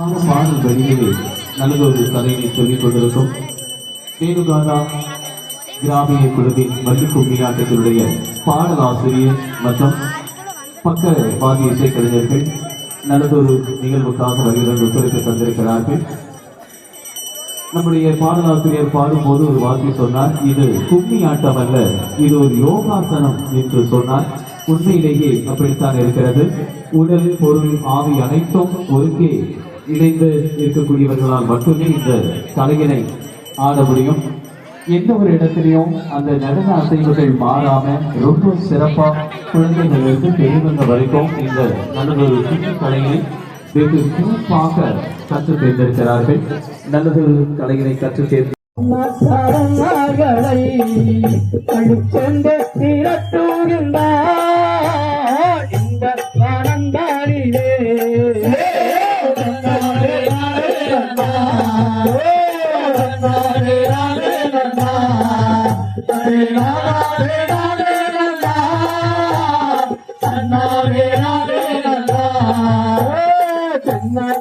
பாடல் வழியிலே நல்லதொரு கதையை சொல்லிக் கொண்டிருக்கும். ரேணுகாதா கிராமிய குழுவின் மல்லிக்கும்மி ஆட்டத்தினுடைய பாடலாசிரியர் மற்றும் பக்க வாத்திய இசைக்கலைஞர்கள் நல்லதொரு நிகழ்வுக்காக வருகிறது ஒத்துழைப்பு தந்திருக்கிறார்கள் நம்முடைய பாடலாசிரியர் பாடும்போது ஒரு வார்த்தை சொன்னார் இது கும்மி ஆட்டம் அல்ல இது ஒரு யோகாசனம் என்று சொன்னார். உண்மையிலேயே அப்படித்தான் இருக்கிறது. உடல் பொருள் ஆவி அனைத்தும் ஒருங்கே. இணைந்து இருக்கக்கூடியவர்களால் மட்டுமே இந்த கலையினை ஆட முடியும். எந்த ஒரு இடத்துலையும் அந்த நடன அசைவுகள் மாறாம ரொம்ப சிறப்பாக குழந்தைகளிலிருந்து பெரியவங்க வரைக்கும் இந்த நல்லதொரு சின்ன கலையை வெகு சிறப்பாக கற்று தேர்ந்தெடுக்கிறார்கள் நல்லதொரு கலையினை கற்று தேர்ந்து மகளை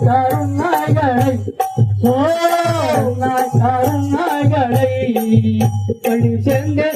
கருணாகளை கருணாகளை பழி சென்று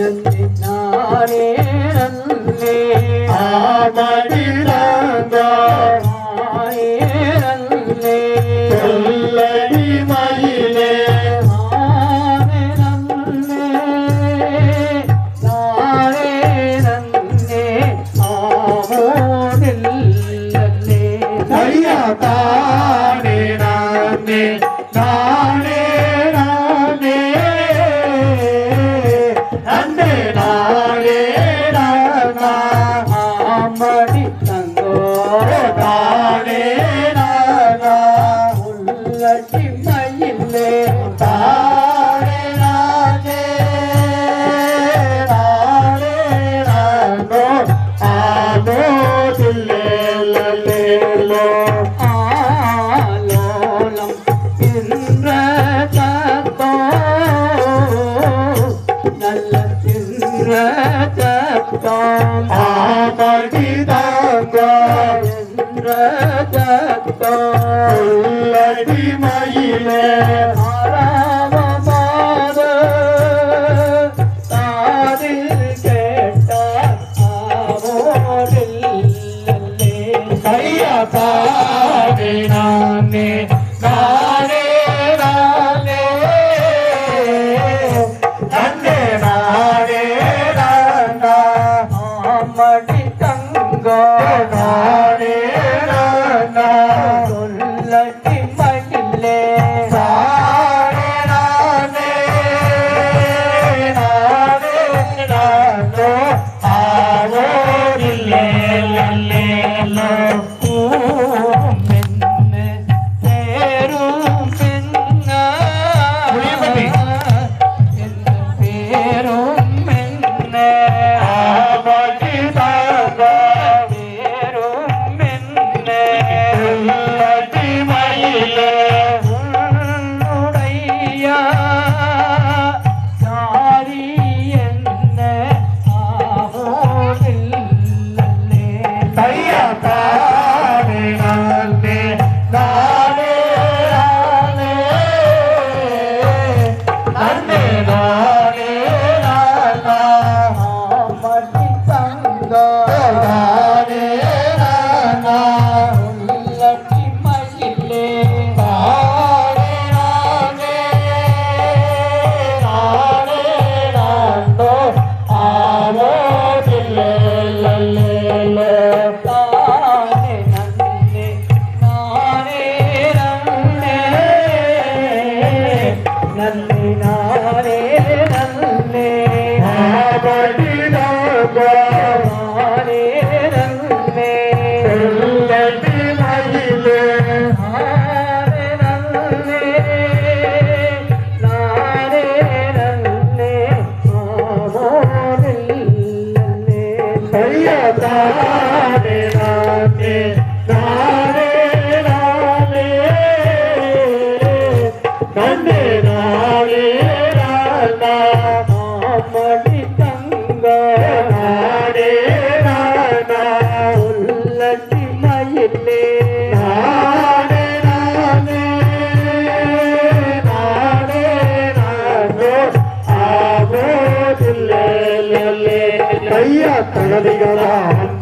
நன்றி நானே. தைய தகதிகதா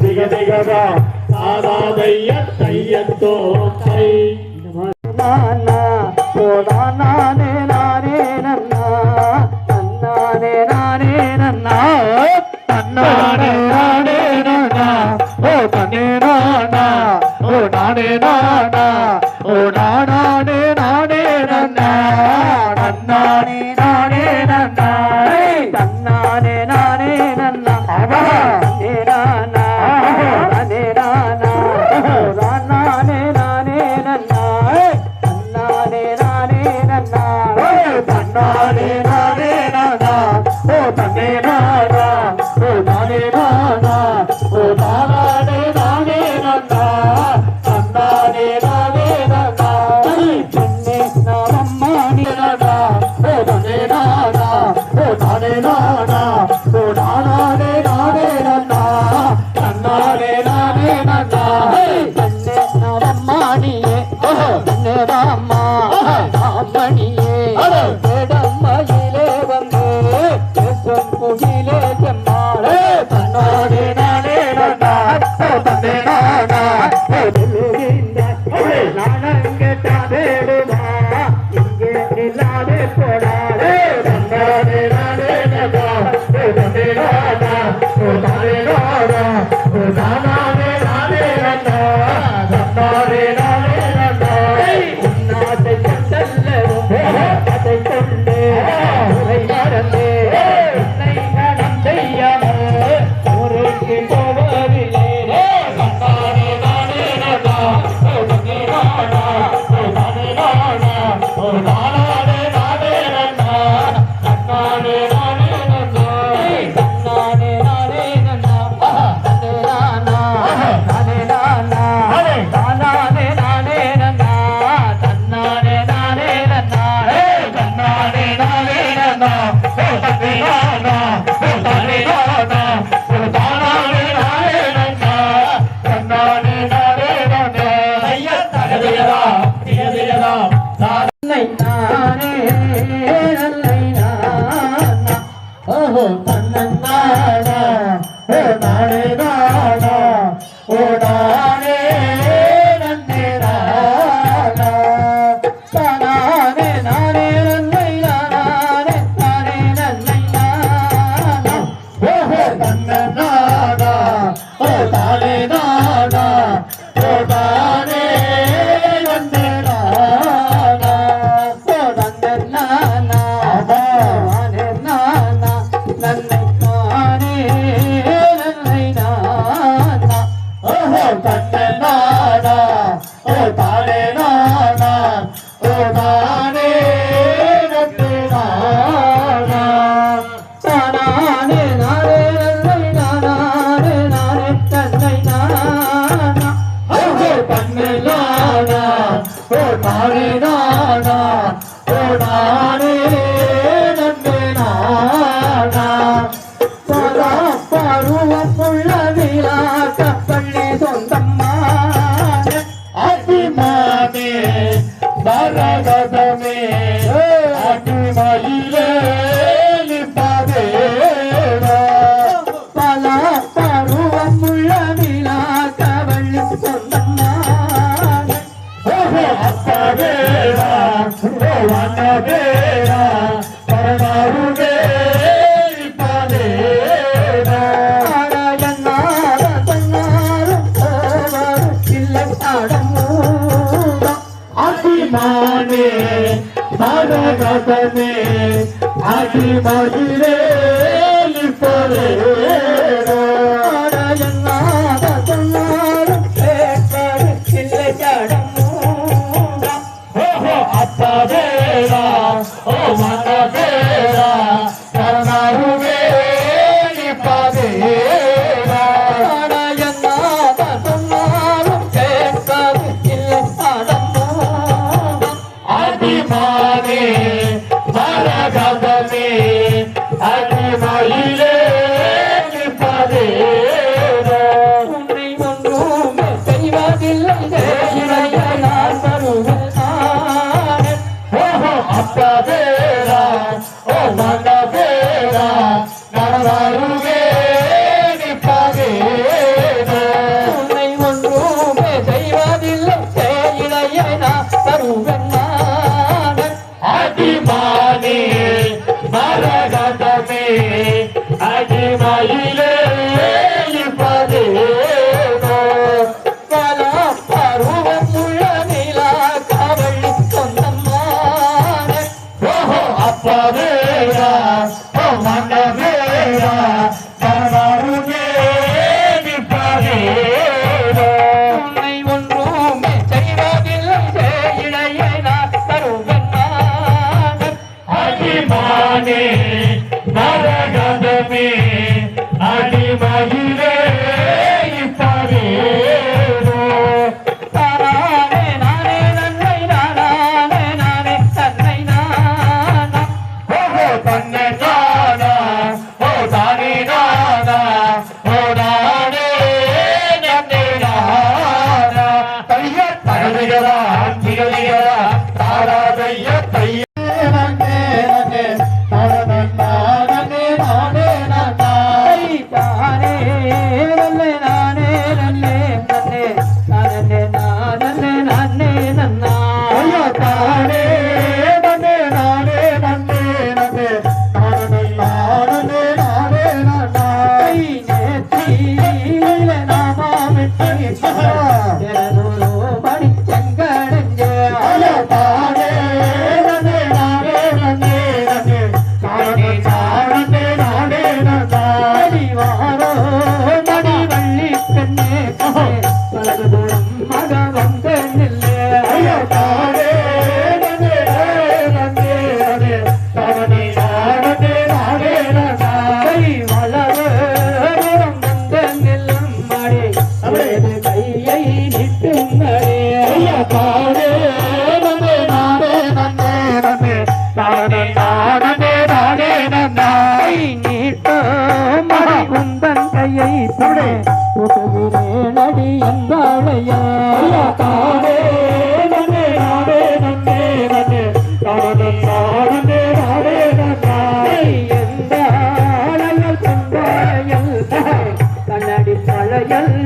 திகதிகதா சாதாதைய தையத்தோ தை நானே நானே நன்னா நன்னானே দাদা ও তারে দাদা ও তারে Hallelujah.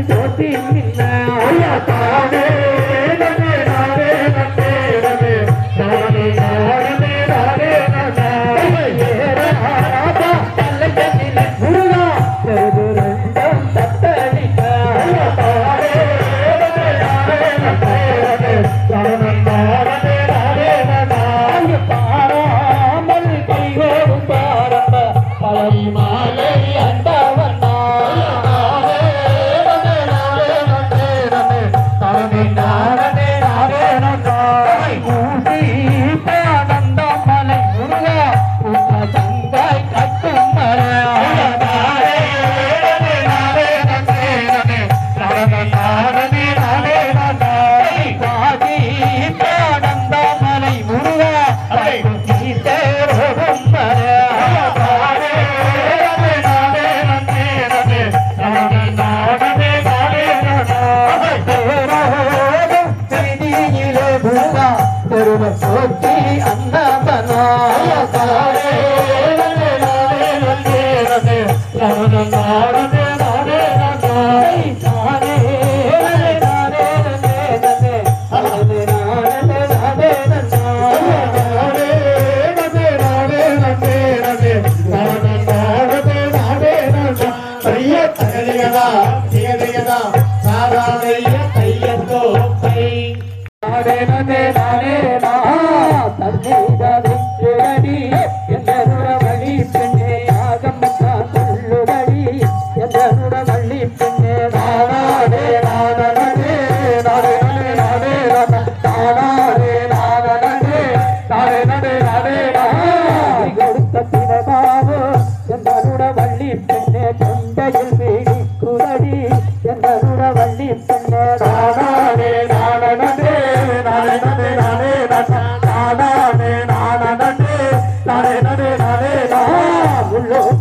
¡Suscríbete al canal!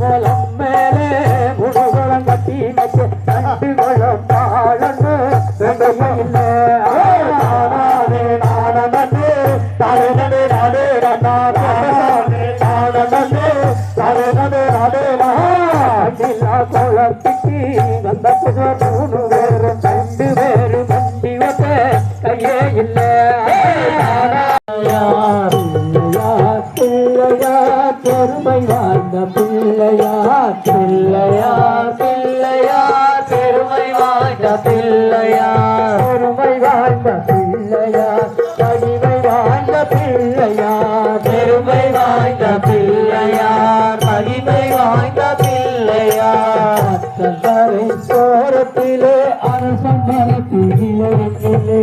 বলা தரை சோரத்திலே அரசன் மரத்திலே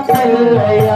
ಕಲ್ಲಯ್ಯ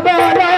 bye